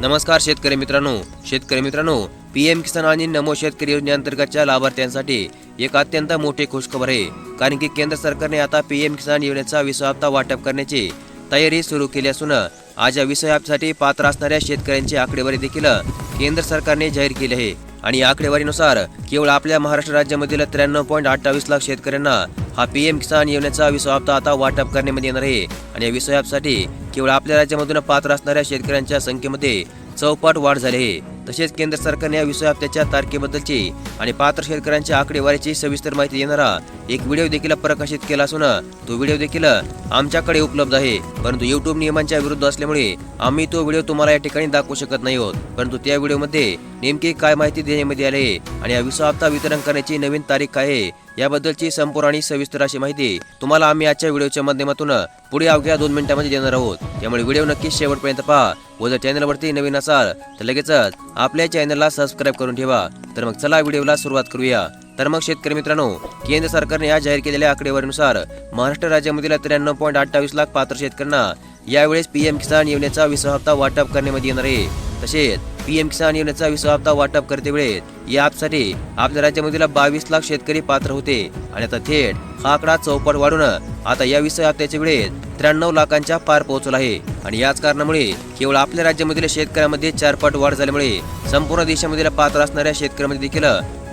नमस्कार शेतकरी मित्रांनो. शेतकरी मित्रांनो पी एम किसान आणि नमो शेतकरी योजनेअंतर्गतच्या लाभार्थ्यांसाठी एक अत्यंत मोठी खुशखबर आहे. कारण की केंद्र सरकारने आता पी एम किसान योजनेचा विसा हप्ता वाटप करण्याची तयारी सुरू केली असून आज या विषय पात्र असणाऱ्या शेतकऱ्यांची आकडेवारी देखील केंद्र सरकारने जाहीर केली आहे. आणि या आकडेवारीनुसार केवळ आपल्या महाराष्ट्र राज्यामधील त्र्याण्णव पॉईंट अठ्ठावीस लाख शेतकऱ्यांना हा पी एम किसान योजनेचा विश्व हप्ता आता वाटप करण्यामध्ये येणार आहे. आणि या विश्व हप्त्यासाठी केवळ आपल्या राज्यामधून पात्र असणाऱ्या शेतकऱ्यांच्या संख्येमध्ये चौपट वाढ झाली आहे. तसेच केंद्र सरकारने या विश्व हप्त्याच्या तारखेबद्दलची आणि पात्र शेतकऱ्यांच्या आकडेवारीची सविस्तर माहिती देणारा एक व्हिडिओ देखील प्रकाशित केला असून तो व्हिडिओ देखील आमच्याकडे उपलब्ध आहे. परंतु युट्यूब नियमांच्या विरुद्ध असल्यामुळे आम्ही तो व्हिडिओ तुम्हाला या ठिकाणी दाखवू शकत नाही आहोत. परंतु त्या व्हिडिओमध्ये नेमकी काय माहिती देण्यामध्ये आली आहे आणि या विश्व हप्ता वितरण करण्याची नवीन तारीख काय आहे याबद्दलची संपूर्ण आणि सविस्तर अशी माहिती तुम्हाला आम्ही आजच्या व्हिडिओच्या माध्यमातून पुढे अवघ्या दोन मिनिटांमध्ये देणार आहोत. त्यामुळे व्हिडिओ नक्कीच शेवटपर्यंत पहा व जर चॅनलवरती नवीन असाल तर लगेचच आपल्या चॅनलला सबस्क्राईब करून ठेवा. तर मग चला व्हिडिओला सुरुवात करूया. तर मग शेतकरी मित्रांनो केंद्र सरकारने आज जाहीर केलेल्या आकडेवारीनुसार महाराष्ट्र राज्यामधील त्र्याण्णव पॉईंट अठ्ठावीस लाख पात्र शेतकऱ्यांना यावेळेस पीएम किसान योजनेचा विसा हप्ता वाटप करण्यामध्ये येणार आहे. तसेच पीएम किसान योजनेचा विसा हप्ता वाटप करते वेळेत. या ॲपसाठी आपल्या राज्यामधील बावीस लाख शेतकरी पात्र होते. आणि आता थेट हा आकडा चौपट वाढून आता या विसा हप्त्याच्या वेळेत त्र्याण्णव लाखांच्या पार पोहोचला आहे. आणि याच कारणामुळे केवळ आपल्या राज्यामधील शेतकऱ्यांमध्ये चारपट वाढ झाल्यामुळे संपूर्ण देशामधील पात्र असणाऱ्या शेतकऱ्यांमध्ये देखील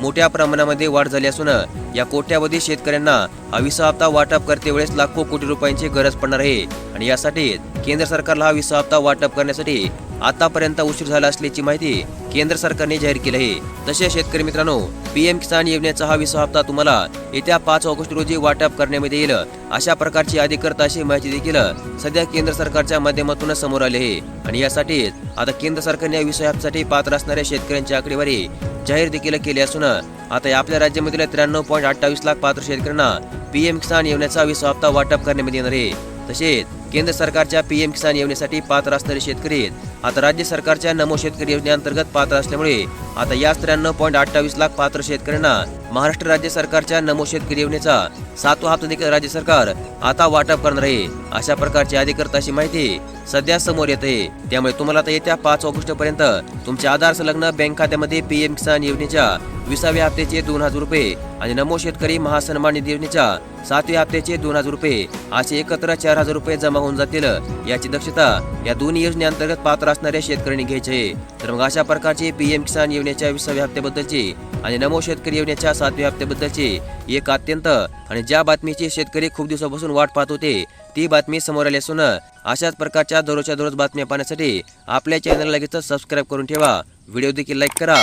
मोठ्या प्रमाणामध्ये वाढ झाली असून या कोट्यावधी शेतकऱ्यांना हा विसा हप्ता वाटप करते वेळेस लाखो कोटी रुपयांची गरज पडणार आहे. आणि यासाठी केंद्र सरकारला हा विसा हप्ता वाटप करण्यासाठी आतापर्यंत उशीर झाला असल्याची माहिती केंद्र सरकारने जाहीर केली आहे. तसे शेतकरी मित्रांनो पीएम किसान योजनेचा हा विसा हप्ता तुम्हाला येत्या पाच ऑगस्ट रोजी वाटप करण्यामध्ये येईल. अशा प्रकारची अधिकृत अशी माहिती देखील सध्या केंद्र सरकारच्या माध्यमातून समोर आली आहे. आणि यासाठी आता केंद्र सरकारने या विषयासाठी पात्र असणाऱ्या शेतकऱ्यांची आकडेवारी जाहीर देखील केली असून आता आपल्या राज्यामधील त्र्याण्णव पॉईंट अठ्ठावीस लाख पात्र शेतकऱ्यांना पीएम किसान योजनेचा विसा हप्ता वाटप करण्यामध्ये येणार आहे. तसेच केंद्र सरकारच्या पीएम किसान योजनेसाठी पात्र असणारे शेतकरी आता राज्य सरकारच्या नमो शेतकरी योजनेअंतर्गत पात्र असल्यामुळे आता या त्र्याण्णव पॉईंट अठ्ठावीस लाख पात्र शेतकऱ्यांना महाराष्ट्र राज्य सरकारच्या नमो शेतकरी योजनेचा सातवा हप्ता देखील राज्य सरकार आता वाटप करणार आहे. अशा प्रकारची अधिकृत अशी माहिती सध्या समोर येत. आहे त्यामुळे तुम्हाला आता येत्या पाच ऑगस्ट पर्यंत तुमच्या आधार संलग्न बँक खात्यामध्ये पीएम किसान योजनेच्या विसाव्या हप्त्याचे दोन हजार रुपये आणि नमो शेतकरी महासन्मान निधी योजनेच्या सातव्या हप्त्याचे दोन हजार रुपये असे एकत्र चार हजार रुपये जमा होऊन जातील याची दक्षता या दोन्ही योजनेअंतर्गत पात्र असणाऱ्या शेतकऱ्यांनी घ्यायची आहे. तर मग अशा प्रकारचे पीएम किसान योजनेच्या विसाव्या हप्त्याबद्दलची आणि नमो शेतकरी योजनेच्या सातव्या हप्त्याबद्दलची एक अत्यंत आणि ज्या बातमीची शेतकरी खूप दिवसापासून वाट पाहत होते ती बातमी समोर आली असून अशाच प्रकारच्या दररोजच्या दररोज बातम्या पाहण्यासाठी आपल्या चॅनलला लगेच सबस्क्राईब करून ठेवा. व्हिडिओ देखील लाईक करा.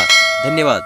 धन्यवाद.